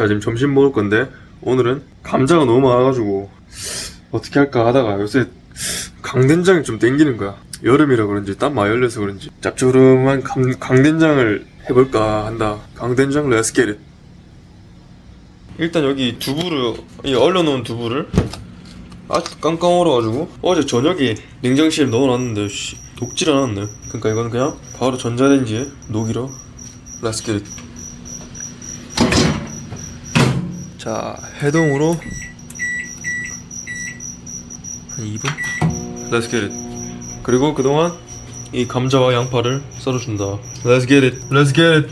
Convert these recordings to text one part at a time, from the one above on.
자 지금 점심 먹을 건데 오늘은 감자가 너무 많아가지고 어떻게 할까 하다가 요새 강된장이 좀 땡기는 거야. 여름이라 그런지 땀 많이 흘려서 그런지. 짭조름한 강, 강된장을 해볼까 한다. 강된장 레스게릿. 일단 여기 두부를 이 얼려놓은 두부를 아주 깡깡 얼어가지고. 어제 저녁에 냉장실에 넣어놨는데 씨, 녹질 않았네. 그러니까 이거는 그냥 바로 전자레인지에 녹이러 레스게릿 자 해동으로 한 2분? Let's get it. 그리고 그동안 이 감자와 양파를 썰어준다. Let's get it. Let's get it.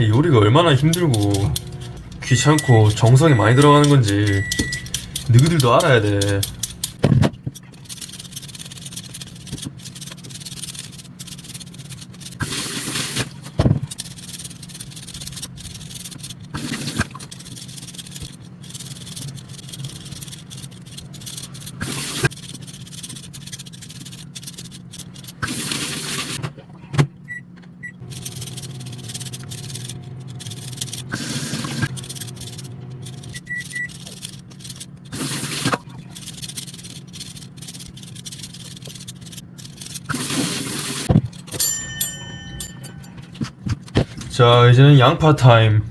이 요리가 얼마나 힘들고 귀찮고 정성이 많이 들어가는 건지 너희들도 알아야 돼 자 이제는 양파 타임.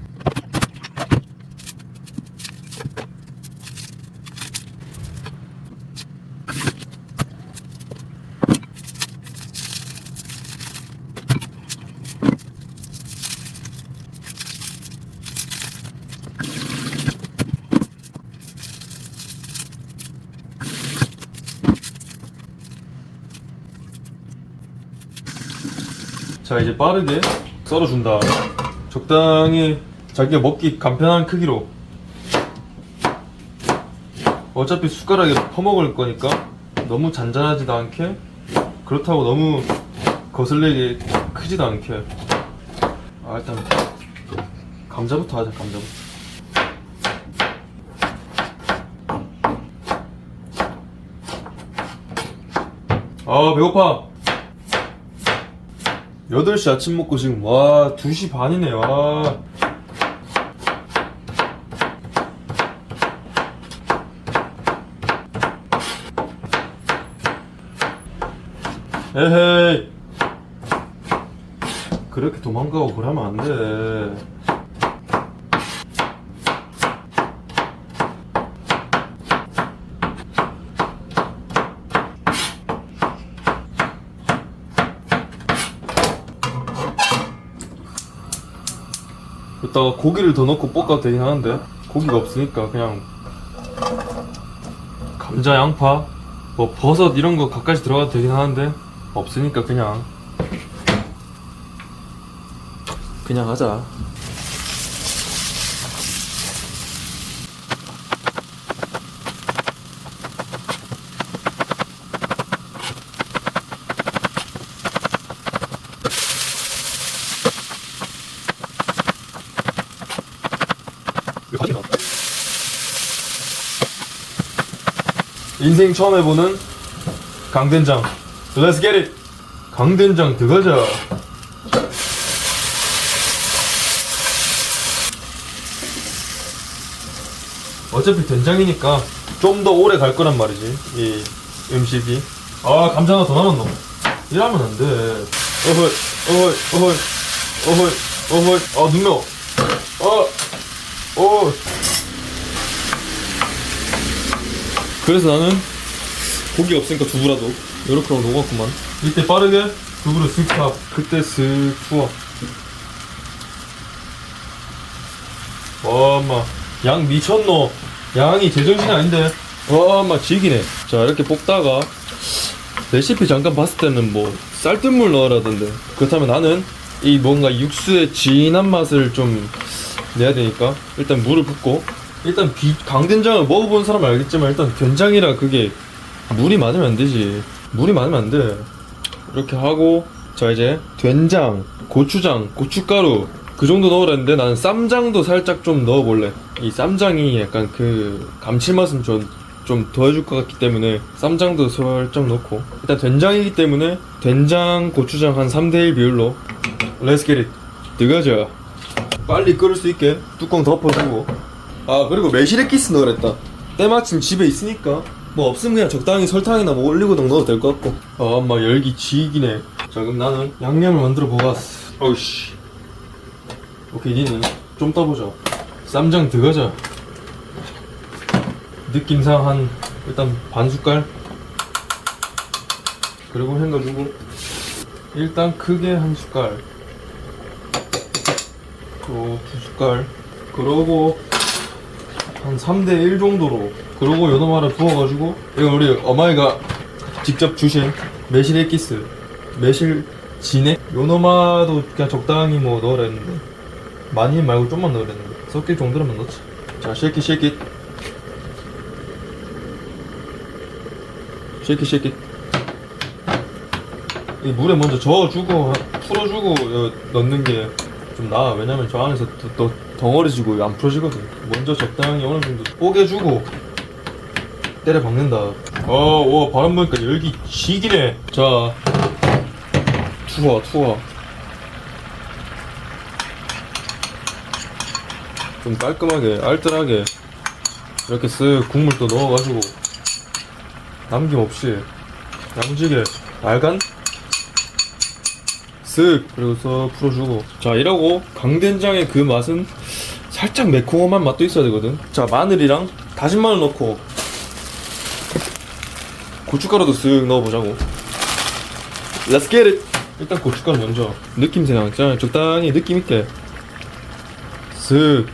자 이제 빠르게 썰어준 다. 적당히 자기가 먹기 간편한 크기로. 어차피 숟가락에 퍼먹을 거니까 너무 잔잔하지도 않게 그렇다고 너무 거슬리게 크지도 않게. 아 일단 감자부터 하자 감자부터. 아 배고파 8시 아침 먹고 지금 와 2시 반이네 와. 에헤이. 그렇게 도망가고 그러면 안돼 이따가 고기를 더 넣고 볶아도 되긴 하는데 고기가 없으니까 그냥 감자, 양파, 뭐 버섯 이런 거 갖가지 들어가도 되긴 하는데 없으니까 그냥. 그냥 하자 인생 처음 해보는 강된장. Let's get it. 강된장 들어가자. 어차피 된장이니까 좀 더 오래 갈 거란 말이지 이 음식이. 아 감자 하나 더 남았노. 이러면 안 돼. 어허이 어허이 어허이 어허이 어허이. 아 눈매워. 어 어. 그래서 나는 고기 없으니까 두부라도 요렇게 하고 녹았구만. 이때 빠르게 두부를 쓱 타. 그때 쓱 부어 와마. 양 미쳤노. 양이 제정신이 아닌데. 와마 지기네. 자 이렇게 볶다가 레시피 잠깐 봤을 때는 뭐 쌀뜨물 넣으라던데. 그렇다면 나는 이 뭔가 육수의 진한 맛을 좀 내야 되니까 일단 물을 붓고 일단 비, 강된장을 먹어본 사람은 알겠지만 일단 된장이라 그게 물이 많으면 안 되지. 물이 많으면 안 돼. 이렇게 하고 자 이제 된장 고추장 고춧가루 그 정도 넣으라는데 나는 쌈장도 살짝 좀 넣어볼래. 이 쌈장이 약간 그 감칠맛은 좀좀 도와줄 것 같기 때문에 쌈장도 살짝 넣고. 일단 된장이기 때문에 된장 고추장 한 3대1 비율로. Let's 들어가자 빨리 끓을 수 있게 뚜껑 덮어주고 아 그리고 매실액기스 넣으랬다. 때마침 집에 있으니까. 뭐 없으면 그냥 적당히 설탕이나 뭐 올리고당 넣어도 될 것 같고. 아 엄마 열기 지기네. 자 그럼 나는 양념을 만들어 보겠어. 어우씨. 오케이 니는 좀 떠보자. 쌈장 들어가자. 느낌상 한 일단 반 숟갈? 그리고 헹궈주고. 일단 크게 한 숟갈. 그리고 두 숟갈. 그러고 한 3대 1 정도로 그러고 요놈아를 부어가지고 이건 우리 어마이가 직접 주신 매실 액기스 매실 진액? 요놈아도 그냥 적당히 뭐 넣으라 했는데 많이 말고 좀만 넣으라 했는데 섞일 정도로만 넣지. 자 쉐킷 쉐킷. 쉐킷 쉐킷. 이 물에 먼저 저어주고 풀어주고 어, 넣는 게 좀 나아. 왜냐면 저 안에서 또, 또 덩어리 지고 안 풀어지거든. 먼저 적당히 어느 정도 뽀개주고 때려 박는다. 어와 바람 보니까 열기 지기네. 자 투하 투하. 좀 깔끔하게 알뜰하게 이렇게 쓱 국물 또 넣어가지고 남김없이 야무지게 알간 쓱 그리고 쓱 풀어주고. 자 이러고 강된장의 그 맛은 살짝 매콤한 맛도 있어야 되거든. 자 마늘이랑 다진 마늘 넣고 고춧가루도 쓱 넣어보자고. Let's get it. 일단 고춧가루 먼저 느낌새랑 자. 적당히 느낌 있게. 쓱.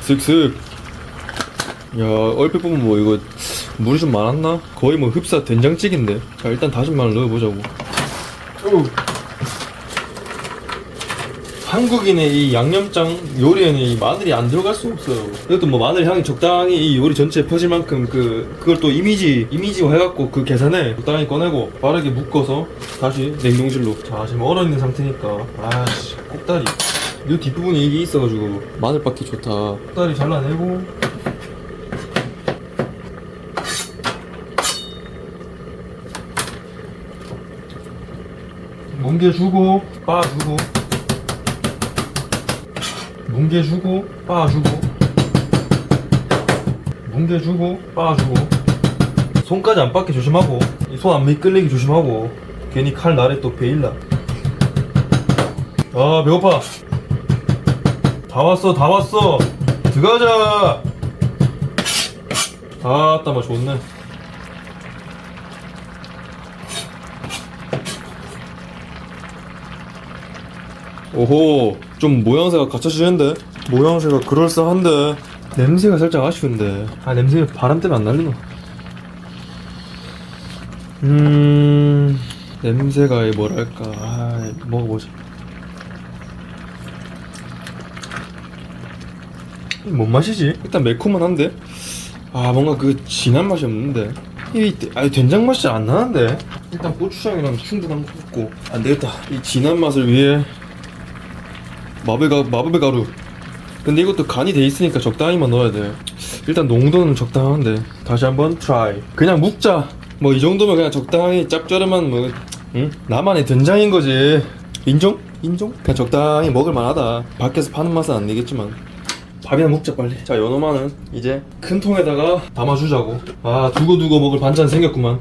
쓱쓱. 야 얼핏 보면 뭐 이거 물이 좀 많았나? 거의 뭐 흡사 된장찌개인데. 자 일단 다진 마늘 넣어보자고 한국인의 이 양념장 요리에는 이 마늘이 안 들어갈 수 없어요. 이것도 뭐 마늘 향이 적당히 이 요리 전체에 퍼질 만큼 그 그걸 또 이미지 이미지화 해갖고 그 계산에 적당히 꺼내고 빠르게 묶어서 다시 냉동실로. 자 지금 얼어 있는 상태니까 아씨 꼭다리. 이 뒷부분에 이게 있어가지고 마늘 받기 좋다. 꼭다리 잘라내고 뭉개주고 빠주고 뭉개 주고 빠주고. 뭉개 주고 빠주고. 손까지 안 빠게 조심하고 손 안 미끌리게 조심하고 괜히 칼 날에 또 베일라. 아 배고파. 다 왔어 다 왔어. 들어가자. 아따 마 좋네 오호 좀 모양새가 갖춰지는데? 모양새가 그럴싸한데? 냄새가 살짝 아쉬운데? 아 냄새 바람 때문에 안 날리노 음 냄새가 이 뭐랄까. 아 먹어보자. 이뭔 맛이지? 일단 매콤은 한데? 아 뭔가 그 진한 맛이 없는데? 이 아니 된장 맛이 안 나는데? 일단 고추장이랑 충분한 거 먹고. 안 되겠다. 이 진한 맛을 위해 마블 가 마블 가루. 근데 이것도 간이 돼 있으니까 적당히만 넣어야 돼. 일단 농도는 적당한데 다시 한번 트라이. 그냥 묵자. 뭐 이 정도면 그냥 적당히 짭조름한 뭐 응? 나만의 된장인 거지. 인정? 인정? 그냥 적당히 먹을 만하다. 밖에서 파는 맛은 안 내겠지만. 밥이나 먹자 빨리. 자 연어마는 이제 큰 통에다가 담아주자고. 아 두고 두고 먹을 반찬 생겼구만.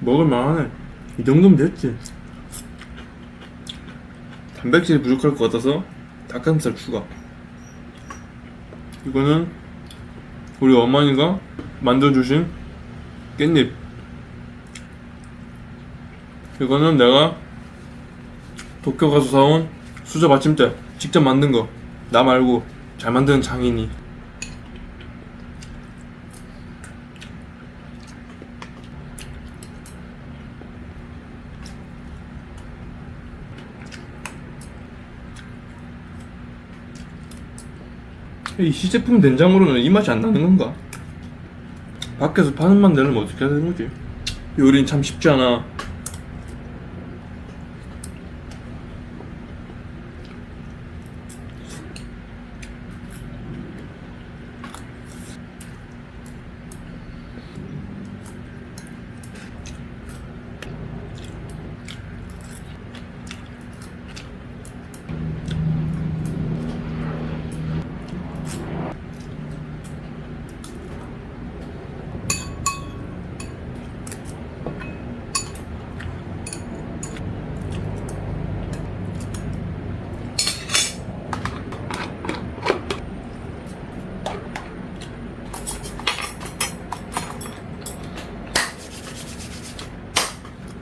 먹을 만하네. 이 정도면 됐지. 단백질이 부족할 것 같아서 닭가슴살 추가. 이거는 우리 어머니가 만들어주신 깻잎. 이거는 내가 도쿄 가서 사온 수저 받침대 직접 만든 거. 나 말고 잘 만드는 장인이. 이 시제품 된장으로는 이 맛이 안 나는 건가? 밖에서 파는 맛 내려면 어떻게 해야 되는 거지? 요리는 참 쉽지 않아.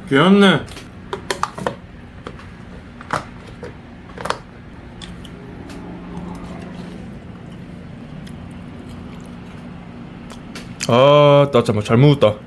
귀엽네. 아, 나 잠깐 잘 먹었다.